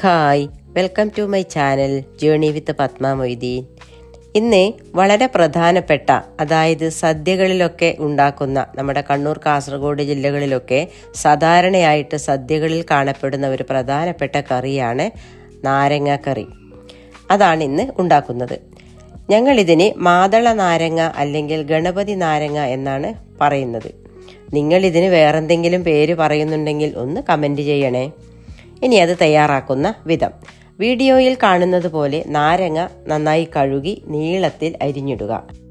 Hi welcome to my channel journey with Padma Moideen ഇന്ന് വളരെ പ്രധാനപ്പെട്ട അതായത് സദ്യകളിലൊക്കെ ഉണ്ടാക്കുന്ന നമ്മുടെ കണ്ണൂർ കാസർഗോഡ് ജില്ലകളിലൊക്കെ സാധാരണയായിട്ട് സദ്യകളിൽ കാണപ്പെടുന്ന ഒരു പ്രധാനപ്പെട്ട കറിയാണ് നാരങ്ങ കറി. അതാണ് ഇന്ന് ഉണ്ടാക്കുന്നത്. ഞങ്ങളിതിന് മാതള നാരങ്ങ അല്ലെങ്കിൽ ഗണപതി നാരങ്ങ എന്നാണ് പറയുന്നത്. നിങ്ങളിതിന് വേറെന്തെങ്കിലും പേര് പറയുന്നുണ്ടെങ്കിൽ ഒന്ന് കമന്റ് ചെയ്യണേ. ഇനി അത് തയ്യാറാക്കുന്ന വിധം. വീഡിയോയിൽ കാണുന്നത് പോലെ നാരങ്ങ നന്നായി കഴുകി നീളത്തിൽ അരിഞ്ഞിടുക.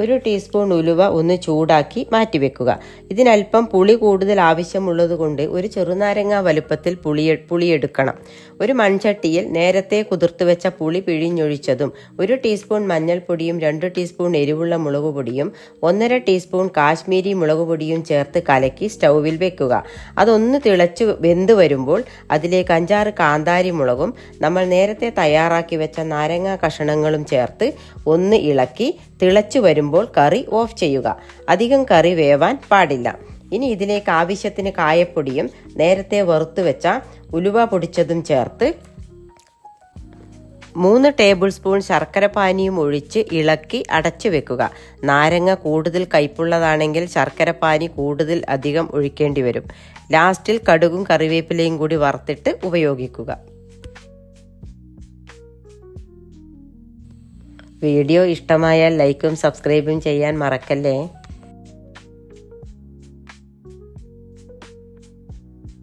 ഒരു ടീസ്പൂൺ ഉലുവ ഒന്ന് ചൂടാക്കി മാറ്റിവെക്കുക. ഇതിനൽപ്പം പുളി കൂടുതൽ ആവശ്യമുള്ളത് കൊണ്ട് ഒരു ചെറുനാരങ്ങ വലുപ്പത്തിൽ പുളി പുളിയെടുക്കണം. ഒരു മൺചട്ടിയിൽ നേരത്തെ കുതിർത്ത് വെച്ച പുളി പിഴിഞ്ഞൊഴിച്ചതും ഒരു ടീസ്പൂൺ മഞ്ഞൾപ്പൊടിയും രണ്ട് ടീസ്പൂൺ എരിവുള്ള മുളക് പൊടിയും ഒന്നര ടീസ്പൂൺ കാശ്മീരി മുളക് പൊടിയും ചേർത്ത് കലക്കി സ്റ്റൗവിൽ വെക്കുക. അതൊന്ന് തിളച്ച് വെന്ത് വരുമ്പോൾ അതിലേക്ക് അഞ്ചാറ് കാന്താരി മുളകും നമ്മൾ നേരത്തെ തയ്യാറാക്കി വെച്ച നാരങ്ങ കഷണങ്ങളും ചേർത്ത് ഒന്ന് ഇളക്കി തിളച്ചു വരുമ്പോൾ കറി ഓഫ് ചെയ്യുക. അധികം കറി വേവാൻ പാടില്ല. ഇനി ഇതിലേക്ക് ആവശ്യത്തിന് കായപ്പൊടിയും നേരത്തെ വറുത്തു വെച്ച ഉലുവ പൊടിച്ചതും ചേർത്ത് മൂന്ന് ടേബിൾ സ്പൂൺ ശർക്കര പാനിയും ഒഴിച്ച് ഇളക്കി അടച്ചു വെക്കുക. നാരങ്ങ കൂടുതൽ കയ്പുള്ളതാണെങ്കിൽ ശർക്കര പാനി കൂടുതൽ അധികം ഒഴിക്കേണ്ടി വരും. ലാസ്റ്റിൽ കടുകും കറിവേപ്പിലയും കൂടി വറുത്തിട്ട് ഉപയോഗിക്കുക. വീഡിയോ ഇഷ്ടമായാൽ ലൈക്കും സബ്സ്ക്രൈബും ചെയ്യാൻ മറക്കല്ലേ?